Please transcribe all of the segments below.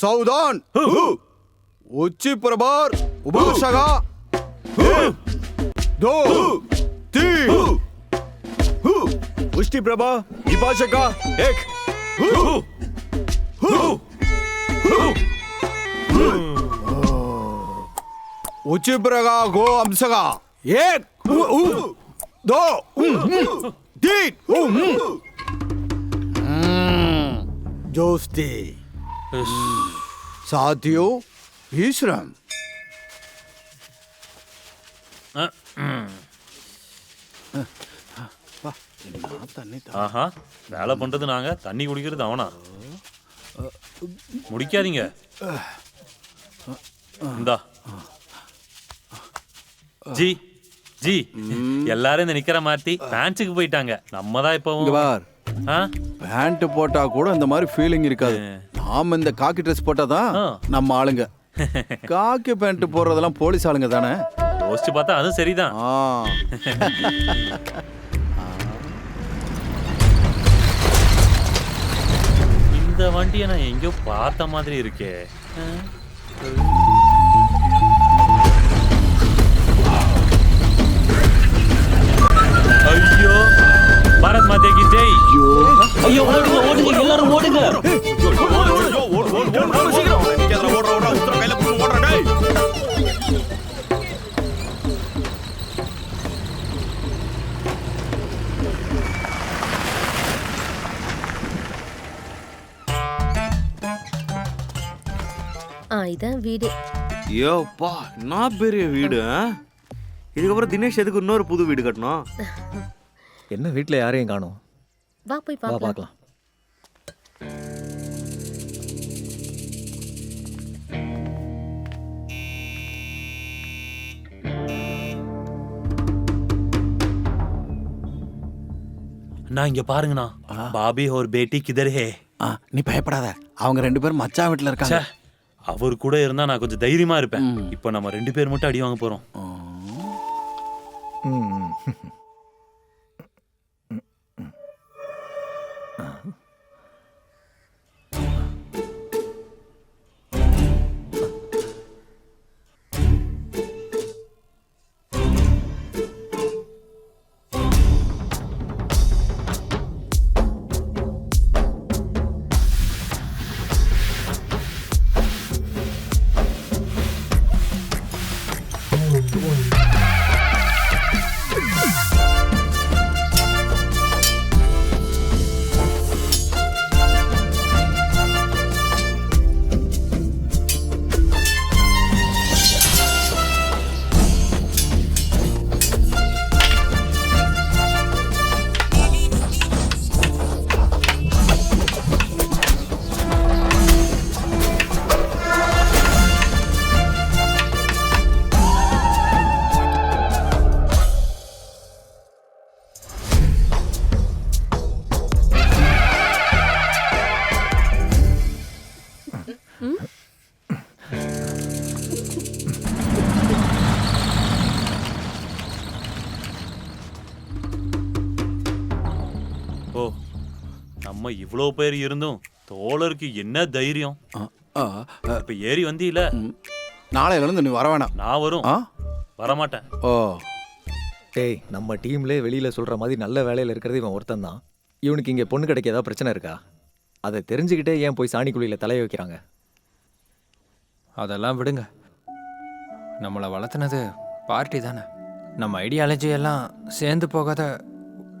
सावधान उच्ची प्रभार उभाषका दो तीन पुष्टी प्रभा विपाशका एक उच्ची प्रगा गो अंशका एक उ- उ- दो சாத்தியோ? ஈஸ்வரன். ஆஹா வேலை பண்றது நாங்க. தண்ணி குடிக்கிறது அவனா. முடிக்காதீங்க. இந்தா. ஜி ஜி. எல்லாரும் இந்த நிக்கிற மாதிரி பேண்ட்ஸுக்கு போயிட்டாங்க. நம்ம தான் இப்போ பேண்ட் போட்டா கூட இந்த மாதிரி ஃபீலிங் இருக்காது. நாம இந்த காக்கி ட்ரெஸ் போட்டாதான். நம்ம ஆளுங்க. காக்கி பேண்ட் போடுறதெல்லாம் போலீஸ் ஆளுங்க தானே? யோசிச்சு பார்த்தா அதுவும் சரிதான். இந்த வண்டியை நான் எங்கேயோ பார்த்த மாதிரி இருக்கே. ஆ இதான் வீடு. ஐயோப்பா நான் பெரிய வீடு ஆ? இதுக்கப்புறம் தினேஷ் எதுக்கு இன்னொரு புது வீடு கட்டணும்? என்ன வீட்டில் யாரையும் காணோம்? வா போய் வா பார்க்கலாம். பார்க்கலாம். நான் இங்க பாருங்கண்ணா. பாபி ஒரு பேட்டி கிதர் ஹே. ஆ, நீ பயப்படாத. அவங்க ரெண்டு பேரும் மச்சான் வீட்டுல இருக்காங்க. அவர் கூட இருந்தா நான் கொஞ்சம் தைரியமா இருப்பேன். இப்போ நம்ம ரெண்டு பேர் மட்டும் அடி வாங்க போறோம். ம். ஓ நம்ம இவ்வளோ பேர் இருந்தும் தோழருக்கு என்ன தைரியம்? இப்ப ஏறி வந்தீல ம். நாளையில இருந்து நீ வர வேணாம். நான் வரும். ஆ? வரமாட்டேன். ஓ. டேய் நம்ம டீம்லே வெளியில் சொல்கிற மாதிரி நல்ல வேலையில் இருக்கிறது இவன் ஒருத்தன் தான். இவனுக்கு இங்கே பொண்ணு கிடைக்க ஏதாவது பிரச்சனை இருக்கா? அதை தெரிஞ்சுக்கிட்டே ஏன் போய் சாணிக்குழியில் தலைய வைக்கிறாங்க? அதெல்லாம் விடுங்க. நம்மளை வளர்த்துனது பார்ட்டி தானே. நம்ம ஐடியாலஜி எல்லாம் சேர்ந்து போகாத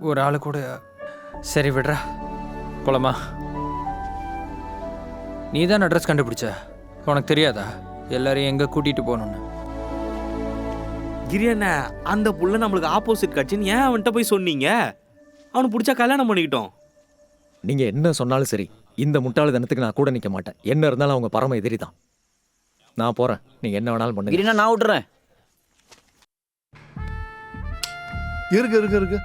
ஒரு ஆளு கூட. சரி விடுறா. போலாமா? நீ தான் அட்ரஸ் கண்டுபிடிச்ச? உனக்கு தெரியாதா? எல்லாரையும் எங்கே கூட்டிகிட்டு போகணுன்னு கிரியண்ண அந்த புள்ள நம்மளுக்கு ஆப்போசிட் கட்சின்னு ஏன் அவன்கிட்ட போய் சொன்னீங்க? அவனுக்கு பிடிச்சா கல்யாணம் பண்ணிக்கிட்டோம். நீங்கள் என்ன சொன்னாலும் சரி இந்த முட்டாள் தினத்துக்கு நான் கூட நிற்க மாட்டேன். என்ன இருந்தாலும் அவங்க பரம எதிரி தான். நான் போகிறேன் நீங்கள் என்ன வேணாலும் பண்ணுங்க. கிரினா நான் விட்டுறேன். இருக்கு இருக்கு இருக்கு.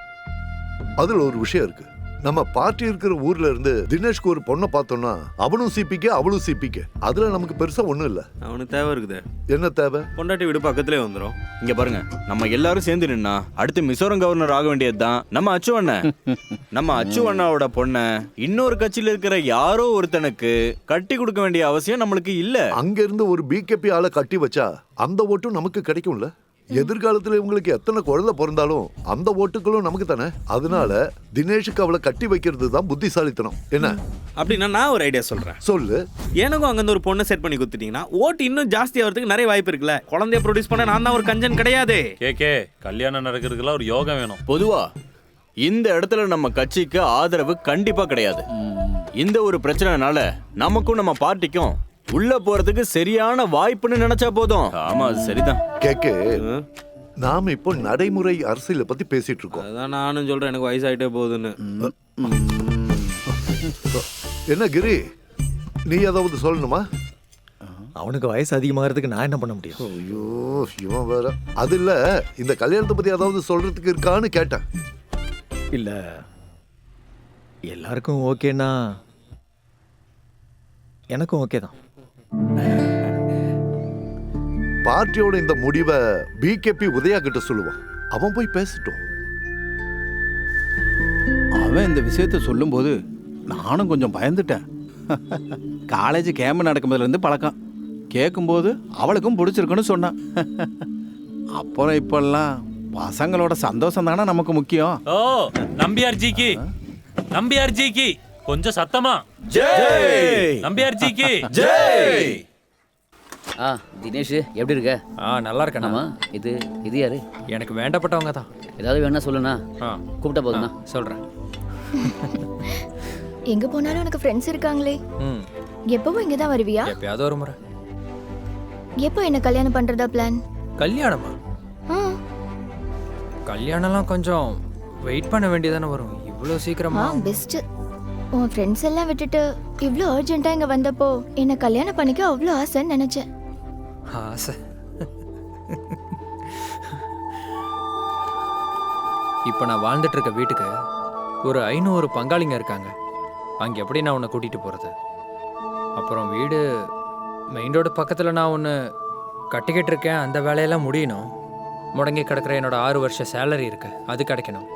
அதுல ஒரு விஷயம் இருக்கு. நம்ம பார்ட்டி இருக்கிற ஊர்ல இருந்து தினேஷ்க்கு ஒரு பொண்ணை பார்த்தோம்னா அவனும் சிபிக்க அவளும் சிபிக்க அதுல நமக்கு பெருசா ஒண்ணும் இல்ல. அவனுக்கு தேவை இருக்குது. என்ன தேவை? பொண்டாட்டி வீடு பக்கத்துலேயே வந்துடும் இங்க பாருங்க நம்ம எல்லாரும் சேர்ந்து நின்னா அடுத்து மிசோரம் கவர்னர் ஆக வேண்டியதுதான் நம்ம அச்சு அண்ணன் நம்ம அச்சு அண்ணாவோட பொண்ண இன்னொரு கட்சியில இருக்கிற யாரோ ஒருத்தனுக்கு கட்டி கொடுக்க வேண்டிய அவசியம் நம்மளுக்கு இல்ல. அங்க இருந்து ஒரு பிகேபி ஆளை கட்டி வச்சா அந்த ஓட்டும் நமக்கு கிடைக்கும்ல? எதிர்காலத்துல இவங்களுக்கு எத்தனை குழந்தை பிறந்தாலும் அந்த ஓட்டுகளும் நமக்கு தானே? அதனால தினேஷுக்கு அவளை கட்டி வைக்கிறது தான் புத்திசாலித்தனம். என்ன? அப்படின்னா நான் ஒரு ஐடியா சொல்கிறேன் சொல்லு. எனக்கும் அங்கேருந்து ஒரு பொண்ணை செட் பண்ணி கொடுத்துட்டீங்கன்னா ஓட்டு இன்னும் ஜாஸ்தி ஆகிறதுக்கு நிறைய வாய்ப்பு இருக்குல்ல. குழந்தைய ப்ரொடியூஸ் பண்ண நான் தான் ஒரு கஞ்சன் கிடையாது. கேக்கே கல்யாணம் நடக்கிறதுக்குலாம் ஒரு யோகம் வேணும். பொதுவா இந்த இடத்துல நம்ம கட்சிக்கு ஆதரவு கண்டிப்பா கிடையாது. இந்த ஒரு பிரச்சனைனால நமக்கும் நம்ம பார்ட்டிக்கும் உள்ள போறதுக்கு சரியான வாய்ப்புன்னு நினைச்சா போதும். ஆமா அது சரிதான். கேக்கு நாம இப்போ நடைமுறை அரசியலை பத்தி பேசிட்டு இருக்கோம். அதுதான் நானும் சொல்கிறேன் எனக்கு வயசாயிட்டே போகுதுன்னு. என்ன கிரி நீ ஏதாவது சொல்லணுமா? அவனுக்கு வயசு அதிகமாகிறதுக்கு நான் என்ன பண்ண முடியும்? ஐயோ இவன் வேற. அது இல்ல இந்த கல்யாணத்தை பத்தி ஏதாவது சொல்றதுக்கு இருக்கான்னு கேட்டேன். இல்லை. எல்லாருக்கும் ஓகேன்னா எனக்கும் ஓகே தான். பார்ட்டியோட இந்த முடிவை பிகேபி உதயா கிட்ட சொல்லுவான் அவன் போய் பேசட்டும். அவன் இந்த விஷயத்த சொல்லும்போது நானும் கொஞ்சம் பயந்துட்டேன். காலேஜ் கேம்ப் நடக்கும்போதுலேருந்து பழக்கம். கேட்கும்போது அவளுக்கும் பிடிச்சிருக்குன்னு சொன்னான். அப்புறம் இப்பெல்லாம் பசங்களோட சந்தோஷம் தானே நமக்கு முக்கியம். ஓ நம்பியார் ஜிக்கு. நம்பியார் ஜிக்கு. கொஞ்சம் சத்தமா. நம்பியார் ஜிக்கு ஆ தினேஷ் எப்படி இருக்க? ஆ நல்லா இருக்கேண்ணா ஆமா இது இது யாரு? எனக்கு வேண்டப்பட்டவங்க தான். ஏதாவது வேணா சொல்லுண்ணா. ஆ. கூப்பிட்டா போதுண்ணா. சொல்றேன். எங்க போனாலும் எனக்கு ஃப்ரெண்ட்ஸ் இருக்காங்களே. ம். எப்பவும் இங்க தான் வருவியா? எப்பயாவது ஒரு முறை. எப்போ என்ன கல்யாணம் பண்றதா பிளான் கல்யாணமா? கல்யாணம்லாம் கொஞ்சம் வெயிட் பண்ண வேண்டியதானே வரும். இவ்வளோ ஆ சீக்கிரமா பெஸ்ட் உன் ஃப்ரெண்ட்ஸ் எல்லாம் விட்டுட்டு இவ்வளோ அர்ஜென்ட்டாக இங்கே வந்தப்போ என்னை கல்யாணம் பண்ணிக்க அவ்வளோ ஆசைன்னு நினச்சேன். ஆசை. இப்போ நான் வாழ்ந்துட்டு இருக்க வீட்டுக்கு ஒரு ஐநூறு பங்காளிங்க இருக்காங்க. அங்கே எப்படி நான் உன்னை கூட்டிகிட்டு போகிறது அப்புறம் வீடு மெயின் ரோடு பக்கத்தில் நான் ஒன்று கட்டிக்கிட்டு இருக்கேன். அந்த வேலையெல்லாம் முடியணும். முடங்கி கிடக்கிற என்னோடய ஆறு வருஷ சேலரி இருக்குது அது கிடைக்கணும்.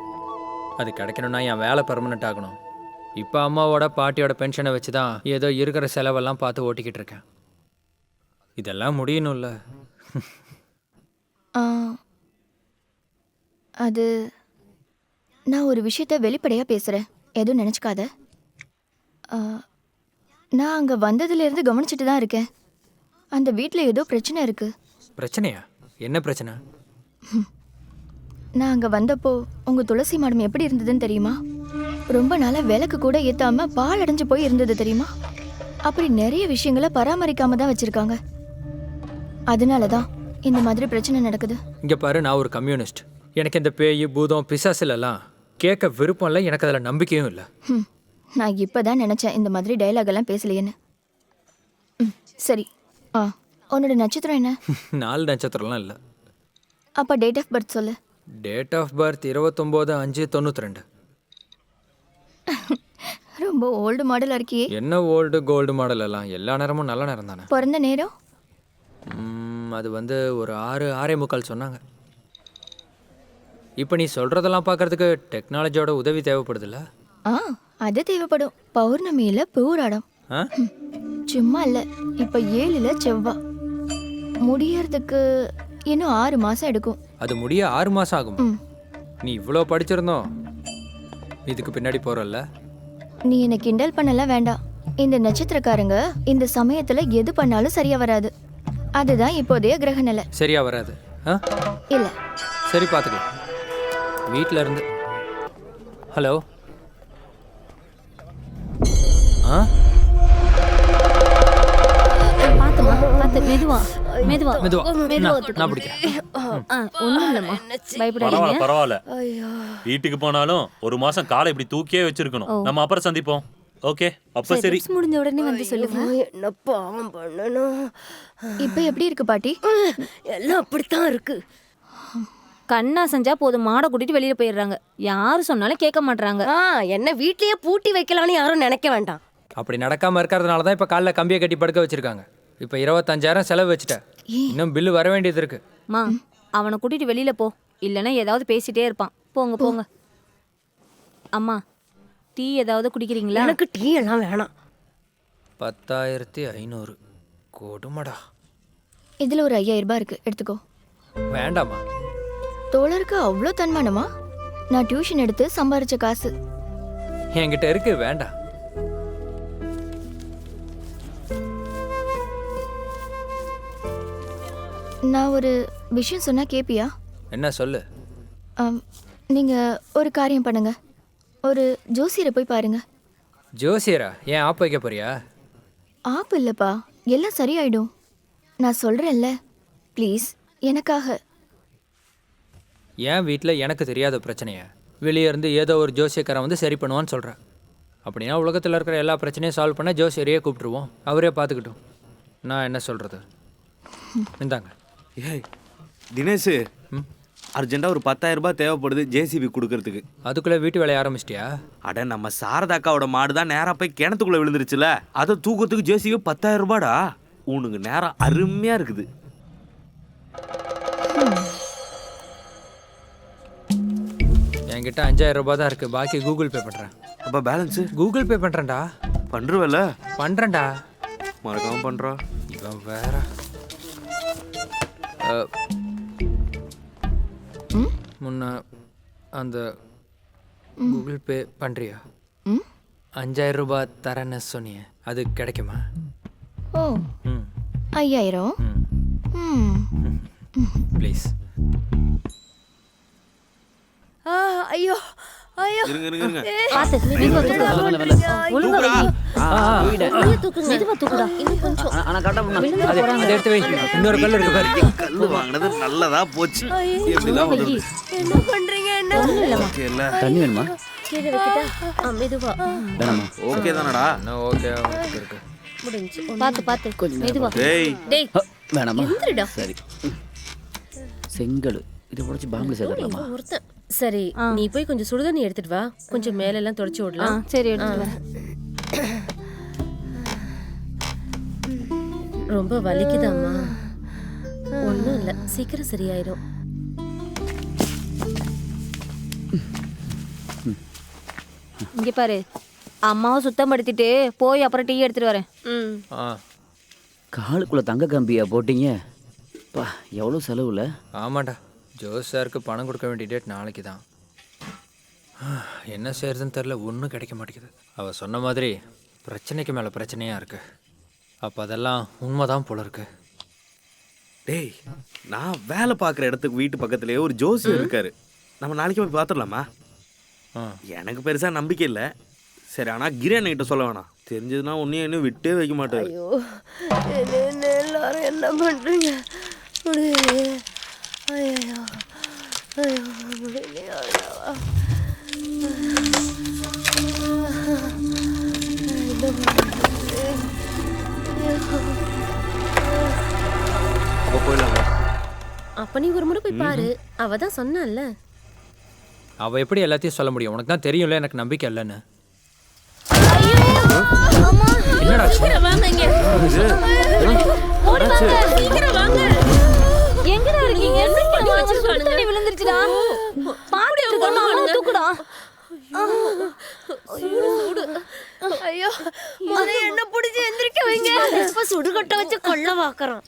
அது கிடைக்கணும்னா என் வேலை பர்மனெண்ட் ஆகணும். இப்போ அம்மாவோட பாட்டியோட பென்ஷனை வச்சு தான் ஏதோ இருக்கிற செலவெல்லாம் பார்த்து ஓட்டிக்கிட்டு இருக்கேன் இதெல்லாம் முடியணும்ல. அது நான் ஒரு விஷயத்த வெளிப்படையா பேசுறேன். எதுவும் நினைச்சுக்காத. நான் அங்க வந்ததுல இருந்து கவனிச்சுட்டு தான் இருக்கேன். அந்த வீட்ல ஏதோ பிரச்சனை இருக்கு. பிரச்சனையா? என்ன பிரச்சனை? நான் அங்க வந்தப்போ உங்க துளசி மாடம் எப்படி இருந்ததுன்னு தெரியுமா? ரொம்ப நாளா விளக்கு கூட ஏத்தாம பால் அடைஞ்சு போய் இருந்தது தெரியுமா? அப்படி நிறைய விஷயங்களை பராமரிக்காம தான் வச்சிருக்காங்க. அதனால தான் இந்த மாதிரி பிரச்சனை நடக்குது. இங்கே பாரு நான் ஒரு கம்யூனிஸ்ட். எனக்கு இந்த பேய் பூதம் பிசாசுலலாம் கேட்க விருப்பம் இல்லை எனக்கு அதில் நம்பிக்கையும் இல்லை. ஹம், நான் இப்பதான் நினைச்சேன் இந்த மாதிரி டயலாக் எல்லாம் பேசலையேன்னு. ம், சரி. ஆ உன்னோட நட்சத்திரம் என்ன? நாலு நட்சத்திரம்லாம் இல்லை. அப்ப டேட் ஆஃப் பர்த் சொல்லு. டேட் ஆஃப் பர்த் இருபத்தொம்போது அஞ்சு தொண்ணூற்றி ரெண்டு. ரொம்ப ஓல்டு மாடலா இருக்கியே. என்ன ஓல்டு கோல்டு மாடல் எல்லாம்? எல்லா நேரமும் நல்ல நேரம் தானே? பிறந்த நேரம்? ம், அது வந்து ஒரு ஆறு ஆறே முக்கால் சொன்னாங்க. இப்போ நீ சொல்கிறதெல்லாம் பார்க்கறதுக்கு டெக்னாலஜியோட உதவி தேவைப்படுதுல்ல? ஆ அது தேவைப்படும். பௌர்ணமியில பூராடம். ஆ? சும்மா இல்ல இப்ப ஏழுல செவ்வா. முடியறதுக்கு இன்னும் ஆறு மாசம் எடுக்கும். அது முடிய ஆறு மாதம் ஆகும்? ம். நீ இவ்வளோ படிச்சிருந்தோம். இதுக்கு பின்னாடி போகிறல்ல நீ என்ன கிண்டல் பண்ணலாம் வேண்டாம். இந்த நட்சத்திரக்காரங்க இந்த சமயத்துல எது பண்ணாலும் சரியா வராது. அதுதான் இப்போதைய கிரக நிலை. சரியா வராது. ஆ? இல்ல. சரி பார்த்துக்கலாம் வீட்டில் இருந்து. ஹலோ? ஆ? பாத்துமா? பாத்து மெதுவா. மெதுவா. மெதுவா. நான் பிடிக்கிறேன். ஒண்ணும் இல்லம்மா பயப்படாதீங்க. பரவாயில்ல பரவாயில்ல. வீட்டுக்கு போனாலும் ஒரு மாசம் காலை இப்படி தூக்கியே வச்சிருக்கணும். நம்ம அப்புறம் சந்திப்போம். ஓகே? அப்ப சரி முடிஞ்ச உடனே வந்து சொல்லுங்க. என்ன பாவம் பண்ணணும்? இப்ப எப்படி இருக்கு பாட்டி? எல்லாம் அப்படித்தான் இருக்கு. கண்ணா செஞ்சா போதும். மாடை கூட்டிட்டு வெளியில போயிடுறாங்க. யாரு சொன்னாலும் கேட்க மாட்றாங்க. ஆ என்ன வீட்லயே பூட்டி வைக்கலாம்னு யாரும் நினைக்க வேண்டாம். அப்படி நடக்காம இருக்கிறதுனால தான் இப்போ காலைல கம்பியை கட்டி படுக்க வச்சிருக்காங்க. இப்போ இருபத்தஞ்சாயிரம் செலவு வச்சுட்டேன் இன்னும் பில்லு வர வேண்டியது இருக்கு. மா அவனை கூட்டிட்டு வெளியில போ. இல்லைன்னா ஏதாவது பேசிட்டே இருப்பான். போங்க போங்க. அம்மா டீ ஏதாவது குடிக்கிறீங்களா? எனக்கு டீ எல்லாம் வேணாம். பத்தாயிரத்தி ஐநூறு. கொடுமடா. இதுல ஒரு ஐயாயிரம் ரூபாய் இருக்கு. எடுத்துக்கோ. வேண்டாமா தோழருக்கு அவ்வளோ தன்மானமா? நான் டியூஷன் எடுத்து சம்பாரிச்ச காசு. என்கிட்ட இருக்கு வேண்டாம். நான் ஒரு விஷயம் சொன்னா கேப்பியா? என்ன சொல்லு? ஆம், நீங்க ஒரு காரியம் பண்ணுங்க. ஒரு ஜோசியரை போய் பாருங்க. ஜோசியரா? ஏன் ஆப் வைக்க போறியா? ஆப் இல்லப்பா. எல்லாம் சரியாயிடும். நான் சொல்றேன்ல. ப்ளீஸ் எனக்காக. என் வீட்டில் எனக்கு தெரியாத பிரச்சனையை. வெளியே இருந்து ஏதோ ஒரு ஜோசியக்காரன் வந்து சரி பண்ணுவான்னு சொல்கிறேன் அப்படின்னா உலகத்தில் இருக்கிற எல்லா பிரச்சனையும் சால்வ் பண்ண ஜோசியரையே கூப்பிட்டுருவோம். அவரே பார்த்துக்கிட்டோம். நான் என்ன சொல்கிறது இந்தாங்க. ஏய் தினேஷ். அர்ஜென்ட்டாக ஒரு பத்தாயிரம் ரூபாய் தேவைப்படுது ஜேசிபி கொடுக்கறதுக்கு. அதுக்குள்ளே வீட்டு வேலையை ஆரம்பிச்சிட்டியா? அட நம்ம சாரதாக்காவோட மாடு தான் நேராக போய் கிணத்துக்குள்ள விழுந்துருச்சுல. அதை தூக்கத்துக்கு ஜேசிபி பத்தாயிரம் ரூபாடா உனக்கு நேரம் அருமையா இருக்குது. என்கிட்ட அஞ்சாயிரம் ரூபாய் தான் இருக்குது பாக்கி கூகுள் பே பண்ணுறேன் அப்போ பேலன்ஸு கூகுள் பே பண்ணுறேன்டா பண்ணுறவல்ல பண்ணுறேன்டா மறக்காம பண்ணுறா இவன் வேற. முன்ன அந்த கூகுள் பே பண்ணுறியா அஞ்சாயிரம் ரூபாய் தரேன்னு சொன்னியே அது கிடைக்குமா ஓ ஐயாயிரம் ப்ளீஸ் ஐயோ ஐயோ. இருங்க இருங்க இருங்க. பாத்து மெதுவா தூக்குடா. ஒழுங்கா வை போயிடு தூக்கு மெதுவா தூக்குடா. இன்னும் கொஞ்சம். ஆனால் கரெக்டாக பண்ண விழுந்து அதை போறாங்க. அதை எடுத்து வை இன்னொரு கல் இருக்கு பாரு. கல்லு வாங்கினது நல்லதா போச்சு. எப்படிலாம் வை வருது என்ன பண்றீங்க என்ன? ஒண்ணும் இல்லம்மா. ஓகே இல்ல. தண்ணி வேணுமா? கீழே வைக்கிட்டா? ஆ, மெதுவா. வேணாமா? ஓகே தானடா. என்ன ஓகே இருக்கு முடிஞ்சு. பாத்து பாத்து. மெதுவா. டேய். டேய். ஹ, வேணாமா? எந்திரிடா. சரி. செங்கல். இதை உடச்சி பாம்பில் சேர்த்துடலாமா? இவன் ஒருத்தன். சரி நீ போய் கொஞ்சம் சுடுதண்ணி எடுத்துட்டு வா. கொஞ்சம் மேல எல்லாம் தொடச்சு விடலாம். சரி எடுத்துட்டு வரேன் ரொம்ப வலிக்குதாம்மா. ஒண்ணும் இல்ல சீக்கிரம் சரியாயிரும். இங்க பாரு அம்மாவை சுத்தம் படுத்திட்டு போய் அப்புறம் டீ எடுத்துட்டு வரேன். காலுக்குள்ள தங்க கம்பியா போட்டீங்க? பா எவ்வளோ செலவுல? ஆமாண்டா ஜோஸ் சாருக்கு பணம் கொடுக்க வேண்டிய டேட் நாளைக்கு தான் என்ன செய்யறதுன்னு தெரில ஒன்றும் கிடைக்க மாட்டேங்குது. அவள் சொன்ன மாதிரி பிரச்சனைக்கு மேலே பிரச்சனையாக இருக்கு. அப்போ அதெல்லாம் உண்மைதான் போல இருக்கு. டேய் நான் வேலை பார்க்குற இடத்துக்கு வீட்டு பக்கத்துலயே ஒரு ஜோசியர் இருக்காரு. நம்ம நாளைக்கு போய் பார்த்துடலாமா? ஆ. எனக்கு பெருசா நம்பிக்கை இல்லை. சரி ஆனா கிரண் கிட்ட சொல்ல வேணாம். தெரிஞ்சதுன்னா ஒன்னையும் இன்னும் விட்டே வைக்க மாட்டாரு. எல்லாரும் என்ன முடியலையே ஐயோ ஐயோ முடியலையே? அப்போ போயிடலாமா அப்ப நீ ஒரு முறை போய் பாரு. அவ தான் சொன்னால அவள் எப்படி எல்லாத்தையும் சொல்ல முடியும்? உனக்கு தான் தெரியும்ல எனக்கு நம்பிக்கை இல்லைன்னு. என்னடா ஆச்சு? எங்கடா இருக்கீங்க சுடு தண்ணி விழுந்துருச்சுடா பாத்து இருக்கமா தூக்குடா. ஐயோ. முதல்ல என்ன பிடிச்சி எந்திரிக்க வைங்க? சுடுகட்டை வச்சு கொல்ல பாக்குறோம்